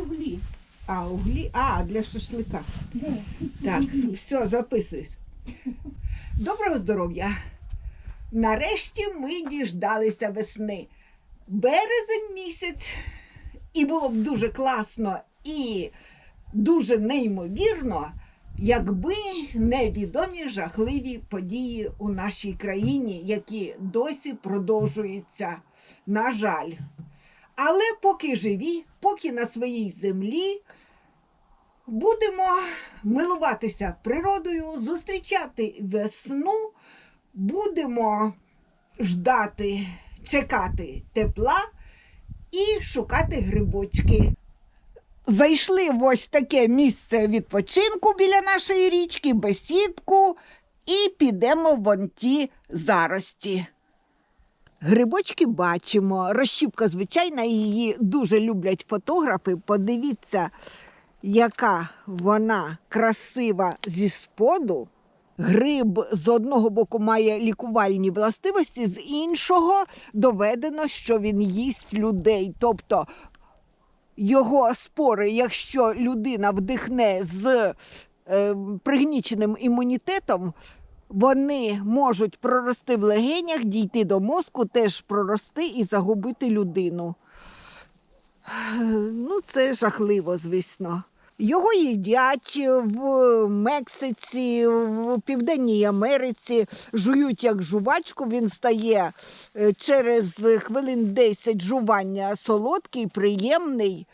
углі. А, углі, а, для шашлика. Так, все, записуюсь. Доброго здоров'я. Нарешті ми діждалися весни. Березень місяць, і було б дуже класно і дуже неймовірно, якби не відомі жахливі події у нашій країні, які досі продовжуються, на жаль. Але поки живі, поки на своїй землі, будемо милуватися природою, зустрічати весну, будемо ждати, чекати тепла і шукати грибочки. Зайшли в ось таке місце відпочинку біля нашої річки, бесідку, і підемо вон ті зарості. Грибочки бачимо. Розщіпка звичайна, її дуже люблять фотографи. Подивіться, яка вона красива зі споду. Гриб з одного боку має лікувальні властивості, з іншого доведено, що він їсть людей. Тобто його спори, якщо людина вдихне з е, пригніченим імунітетом, вони можуть прорости в легенях, дійти до мозку, теж прорости і загубити людину. Ну, це жахливо, звісно. Його їдять в Мексиці, в Південній Америці, жують як жувачку. Він стає е, через хвилин 10 жування солодкий, приємний.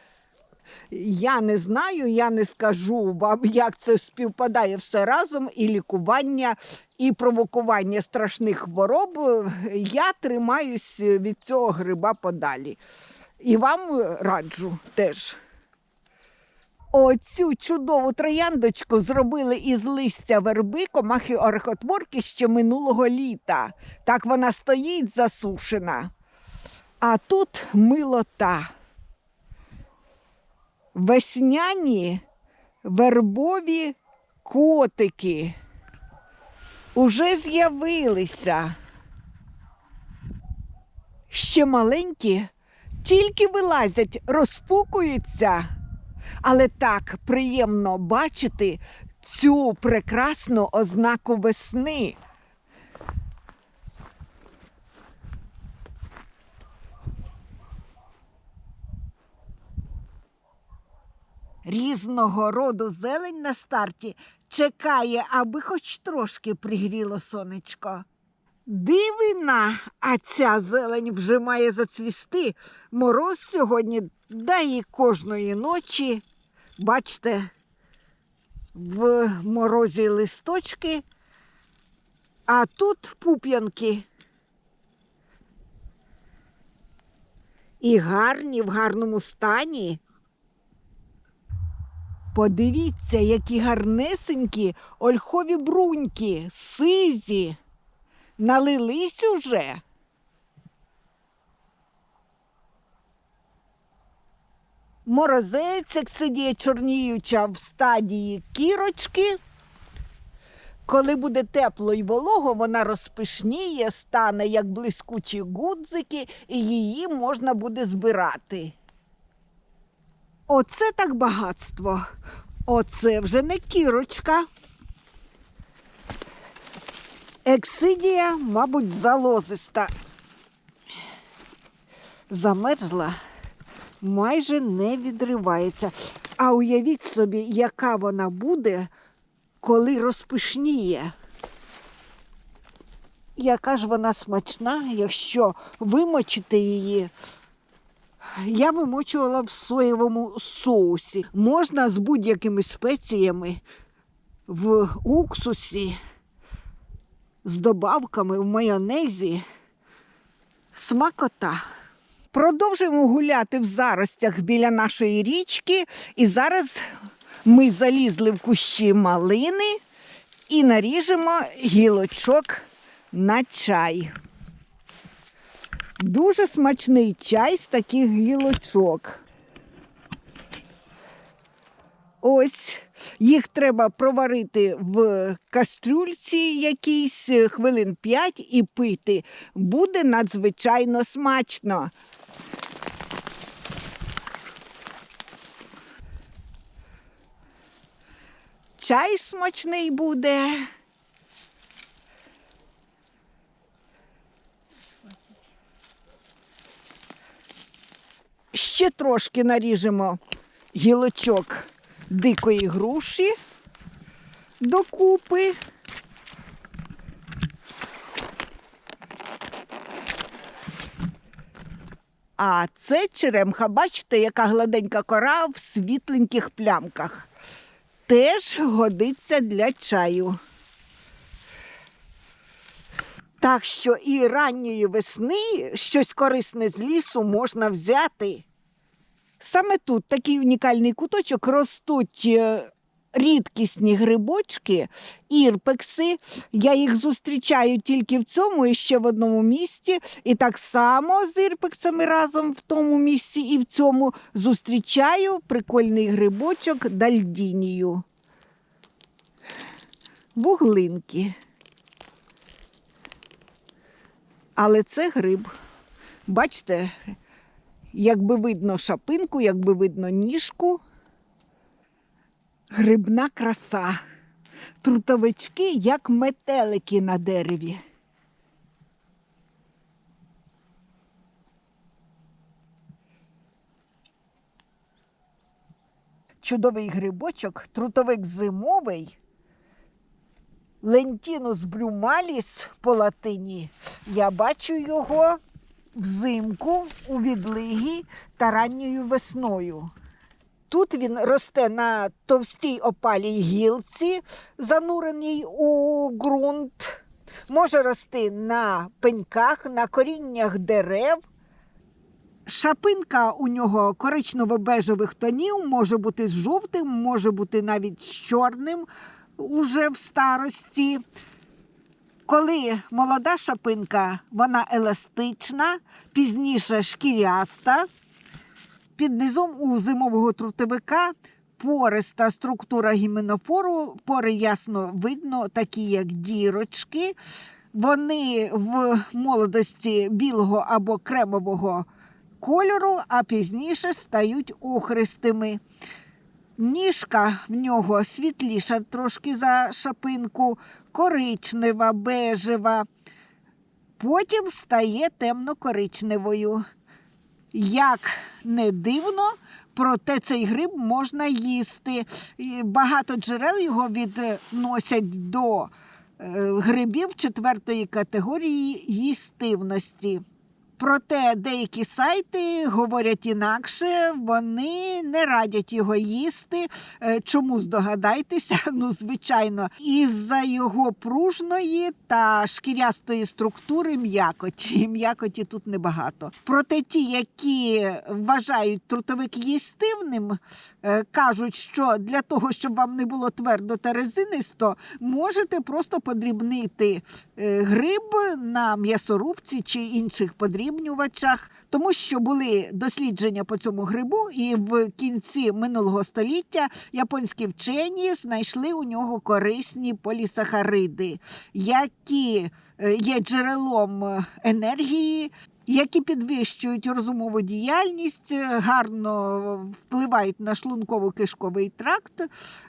Я не знаю, я не скажу вам, як це співпадає все разом, і лікування, і провокування страшних хвороб. Я тримаюсь від цього гриба подалі. І вам раджу теж. Оцю чудову трояндочку зробили із листя верби комахи орехотворки ще минулого літа. Так вона стоїть засушена. А тут милота. Весняні вербові котики уже з'явилися. Ще маленькі, тільки вилазять, розпукуються. Але так приємно бачити цю прекрасну ознаку весни. Різного роду зелень на старті чекає, аби хоч трошки пригріло сонечко. Дивина, а ця зелень вже має зацвісти. Мороз сьогодні дає кожної ночі. Бачите, в морозі листочки, а тут пуп'янки. І гарні в гарному стані. Подивіться, які гарнесенькі ольхові бруньки, сизі. Налились уже. Морозець ексидія чорніюча в стадії кірочки. Коли буде тепло і волого, вона розпишніє, стане як блискучі гудзики, і її можна буде збирати. Оце так багатство. Оце вже не кірочка. Ексидія, мабуть, залозиста. Замерзла, майже не відривається. А уявіть собі, яка вона буде, коли розпишніє. Яка ж вона смачна, якщо вимочити її. Я вимочувала в соєвому соусі. Можна з будь-якими спеціями в уксусі з добавками в майонезі. Смакота. Продовжуємо гуляти в заростях біля нашої річки. І зараз ми залізли в кущі малини і наріжемо гілочок на чай. Дуже смачний чай з таких гілочок. Ось їх треба проварити в кастрюльці якійсь е, хвилин 5 і пити. Буде надзвичайно смачно. Чай смачний буде. Ще трошки наріжемо гілочок дикої груші докупи. А це черемха, бачите, яка гладенька кора в світленьких плямках. Теж годиться для чаю. Так що і ранньої весни щось корисне з лісу можна взяти. Саме тут такий унікальний куточок ростуть е, рідкісні грибочки, ірпекси. Я їх зустрічаю тільки в цьому і ще в одному місці. І так само з ірпексами разом в тому місці і в цьому зустрічаю прикольний грибочок дальдінію. Вуглинки. Але це гриб. Бачите, якби видно шапинку, якби видно ніжку. Грибна краса. Трутовички, як метелики на дереві. Чудовий грибочок, трутовик зимовий. Лентінус брюмаліс по латині. Я бачу його взимку у відлигі та ранньою весною. Тут він росте на товстій опалій гілці, зануреній у ґрунт. Може рости на пеньках, на коріннях дерев. Шапинка у нього коричнево-бежевих тонів, може бути з жовтим, може бути навіть з чорним уже в старості. Коли молода шапинка, вона еластична, пізніше шкіряста. Під низом у зимового трутовика пориста структура гіменофору, пори ясно видно, такі як дірочки. Вони в молодості білого або кремового кольору, а пізніше стають охристими. Ніжка в нього світліша трошки за шапинку, коричнева, бежева. Потім стає темно-коричневою. Як не дивно, проте цей гриб можна їсти. Багато джерел його відносять до е, грибів четвертої категорії їстивності. Проте деякі сайти говорять інакше, вони не радять його їсти. Е, Чому здогадайтеся? Ну, звичайно, із-за його пружної та шкірястої структури м'якоті. М'якоті тут небагато. Проте ті, які вважають трутовик їстивним, е, кажуть, що для того, щоб вам не було твердо та резинисто, можете просто подрібнити е, гриб на м'ясорубці чи інших подрібнювачах, тому що були дослідження по цьому грибу, і в кінці минулого століття японські вчені знайшли у нього корисні полісахариди, які е, є джерелом е, енергії. Які підвищують розумову діяльність, е, гарно впливають на шлунково-кишковий тракт.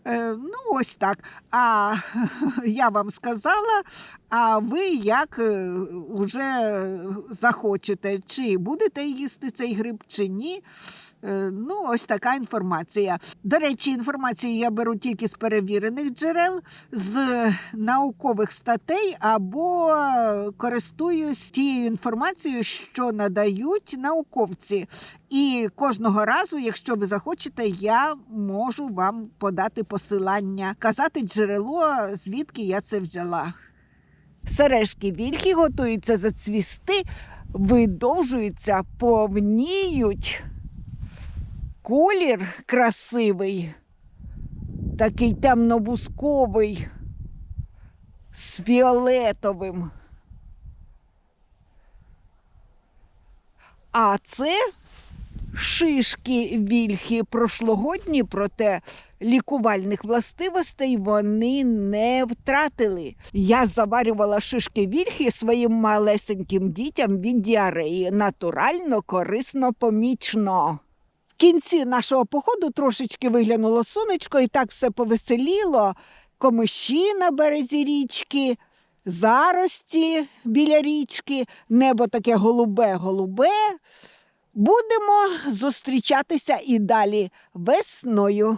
Е, Ну, ось так. А я вам сказала, а ви як вже захочете, чи будете їсти цей гриб, чи ні. Е, Ну, ось така інформація. До речі, інформацію я беру тільки з перевірених джерел, з наукових статей або користуюсь тією інформацією, що надають науковці. І кожного разу, якщо ви захочете, я можу вам подати посилання, казати джерело, звідки я це взяла. Сережки вільхи готуються зацвісти, видовжуються, повніють. Колір красивий, такий темно-бусковий, з фіолетовим. А це шишки вільхи прошлогодні, проте лікувальних властивостей вони не втратили. Я заварювала шишки вільхи своїм малесеньким дітям від діареї. Натурально, корисно, помічно. Кінці нашого походу трошечки виглянуло сонечко, і так все повеселіло. Комиші на березі річки, зарості біля річки, небо таке голубе-голубе. Будемо зустрічатися і далі весною.